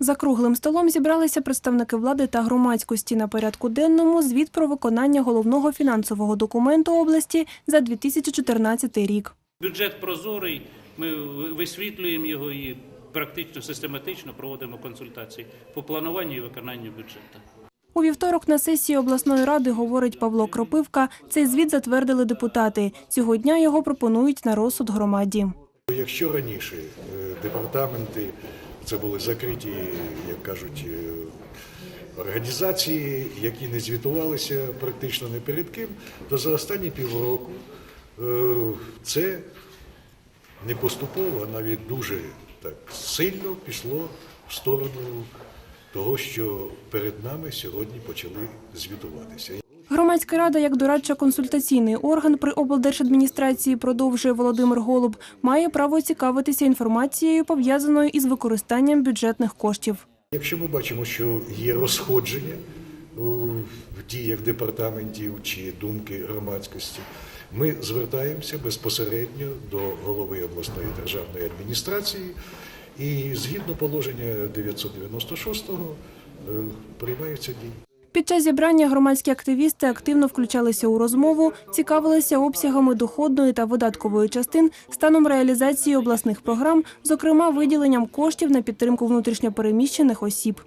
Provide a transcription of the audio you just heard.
За круглим столом зібралися представники влади та громадськості на порядку денному звіт про виконання головного фінансового документу області за 2014 рік. Бюджет прозорий, ми висвітлюємо його і практично систематично проводимо консультації по плануванню і виконанню бюджету. У вівторок на сесії обласної ради, говорить Павло Кропивка, цей звіт затвердили депутати. Цього дня його пропонують на розсуд громаді. Якщо раніше е, департаменти це були закриті, як кажуть, е, організації, які не звітувалися практично не перед ким, то за останні півроку е, це не поступово, а навіть дуже так сильно пішло в сторону того, що перед нами сьогодні почали звітуватися. Громадська рада, як дорадчо-консультаційний орган при облдержадміністрації, продовжує Володимир Голуб, має право цікавитися інформацією, пов'язаною із використанням бюджетних коштів. Якщо ми бачимо, що є розходження в діях департаментів чи думки громадськості, ми звертаємося безпосередньо до голови обласної державної адміністрації і згідно положення 996-го е, приймаються дії. Під час зібрання громадські активісти активно включалися у розмову, цікавилися обсягами доходної та видаткової частин, станом реалізації обласних програм, зокрема виділенням коштів на підтримку внутрішньопереміщених осіб.